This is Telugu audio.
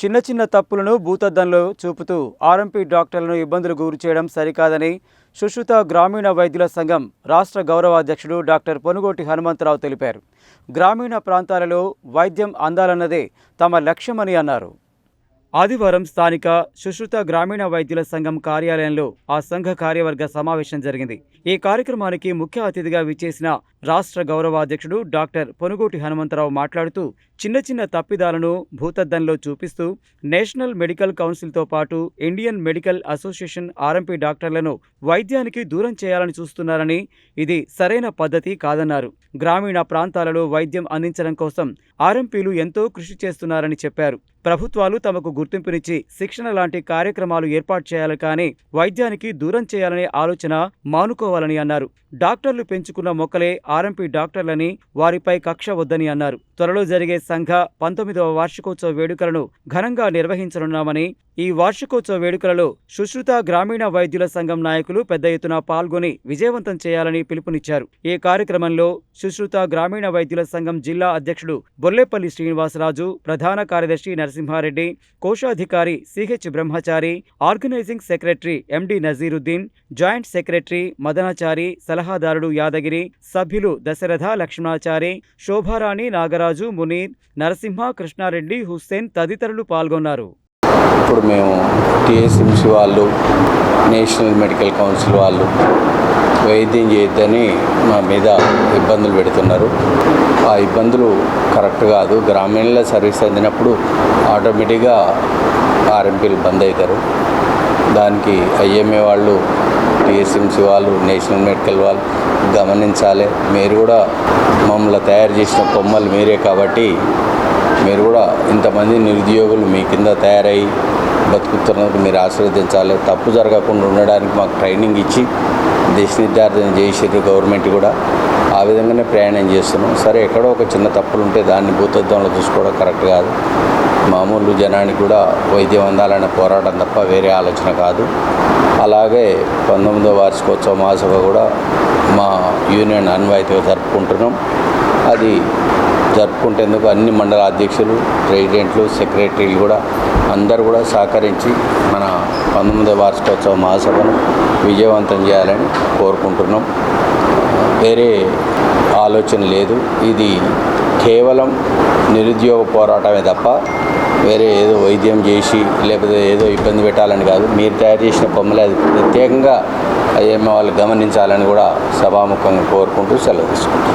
చిన్న చిన్న తప్పులను భూతద్దంలో చూపుతూ ఆర్ఎంపీ డాక్టర్లను ఇబ్బందులు గురి చేయడం సరికాదని సుశ్రుత గ్రామీణ వైద్యుల సంఘం రాష్ట్ర గౌరవాధ్యక్షుడు డాక్టర్ పొనుగోటి హనుమంతరావు తెలిపారు. గ్రామీణ ప్రాంతాలలో వైద్యం అందాలన్నదే తమ లక్ష్యమని అన్నారు. ఆదివారం స్థానిక సుశ్రుత గ్రామీణ వైద్యుల సంఘం కార్యాలయంలో ఆ సంఘ కార్యవర్గ సమావేశం జరిగింది. ఈ కార్యక్రమానికి ముఖ్య అతిథిగా విచ్చేసిన రాష్ట్ర గౌరవాధ్యక్షుడు డాక్టర్ పొనుగోటి హనుమంతరావు మాట్లాడుతూ చిన్న చిన్న తప్పిదాలను భూతద్దంలో చూపిస్తూ నేషనల్ మెడికల్ కౌన్సిల్తో పాటు ఇండియన్ మెడికల్ అసోసియేషన్ ఆర్ఎంపీ డాక్టర్లను వైద్యానికి దూరం చేయాలని చూస్తున్నారని ఇది సరైన పద్ధతి కాదన్నారు. గ్రామీణ ప్రాంతాలలో వైద్యం అందించడం కోసం ఆర్ఎంపీలు ఎంతో కృషి చేస్తున్నారని చెప్పారు. ప్రభుత్వాలు తమకు గుర్తింపునిచ్చి శిక్షణ లాంటి కార్యక్రమాలు ఏర్పాటు చేయాలి కానీ వైద్యానికి దూరం చేయాలనే ఆలోచన మానుకోవాలని అన్నారు. డాక్టర్లు పెంచుకున్న మొక్కలే ఆర్ఎంపీ డాక్టర్లని వారిపై కక్ష వద్దని అన్నారు. త్వరలో జరిగే సంఘ పంతొమ్మిదవ వార్షికోత్సవ వేడుకలను ఘనంగా నిర్వహించనున్నామని ఈ వార్షికోత్సవ వేడుకలలో సుశ్రుత గ్రామీణ వైద్యుల సంఘం నాయకులు పెద్ద ఎత్తున పాల్గొని విజయవంతం చేయాలని పిలుపునిచ్చారు. ఈ కార్యక్రమంలో సుశ్రుత గ్రామీణ వైద్యుల సంఘం జిల్లా అధ్యక్షుడు బొల్లేపల్లి శ్రీనివాసరాజు ప్రధాన కార్యదర్శి నరసింహారెడ్డి కోశాధికారి CH Brahmachari organising secretary MD Nazeeruddin joint secretary Madanachari సలహాదారుడు Yadagiri సభ్యులు దశరథ లక్ష్మణాచారి శోభారాణి నాగరాజు మునీర్ నరసింహ కృష్ణారెడ్డి హుస్సేన్ తదితరులు పాల్గొన్నారు. ఇప్పుడు మేము టీఎస్ఎంసీ వాళ్ళు నేషనల్ మెడికల్ కౌన్సిల్ వాళ్ళు వైద్యం చేయొద్దని మా మీద ఇబ్బందులు పెడుతున్నారు. ఆ ఇబ్బందులు కరెక్ట్ కాదు. గ్రామీణ సర్వీస్ అందినప్పుడు ఆటోమేటిక్గా ఆర్ఎంపీలు బంద్ అవుతారు. దానికి ఐఎంఏ వాళ్ళు టీఎస్ఎంసీ వాళ్ళు నేషనల్ మెడికల్ వాళ్ళు గమనించాలి. మీరు కూడా మమ్మల్ని తయారు చేసిన కొమ్మలు మీరే కాబట్టి మీరు కూడా ఇంతమంది నిరుద్యోగులు మీ కింద తయారై బతుకుతున్నందుకు మీరు ఆశీర్వదించాలి. తప్పు జరగకుండా ఉండడానికి మాకు ట్రైనింగ్ ఇచ్చి దేశ నిర్ధారణ చేసారు గవర్నమెంట్ కూడా ఆ విధంగానే ప్రయాణం చేస్తున్నాం. సరే ఎక్కడో ఒక చిన్న తప్పులు ఉంటే దాన్ని భూతత్వంలో చూసుకోవడం కరెక్ట్ కాదు. మామూలు జనానికి కూడా వైద్యం అందాలనే పోరాటం తప్ప వేరే ఆలోచన కాదు. అలాగే పంతొమ్మిదో వార్షికోత్సవ మహాసభ కూడా మా యూనియన్ అన్వాయితీగా జరుపుకుంటున్నాం. అది జరుపుకుంటేందుకు అన్ని మండల అధ్యక్షులు ప్రెసిడెంట్లు సెక్రటరీలు కూడా అందరూ కూడా సహకరించి మన పంతొమ్మిదవ వార్షికోత్సవ మహాసభను విజయవంతం చేయాలని కోరుకుంటున్నాం. వేరే ఆలోచన లేదు. ఇది కేవలం నిరుద్యోగ పోరాటమే తప్ప వేరే ఏదో వైద్యం చేసి లేకపోతే ఏదో ఇబ్బంది పెట్టాలని కాదు. మీరు తయారు చేసిన కొమ్మలు అది. ప్రత్యేకంగా అయ్యమ్మ వాళ్ళు గమనించాలని కూడా సభాముఖంగా కోరుకుంటూ సెలవు తీసుకుంటాం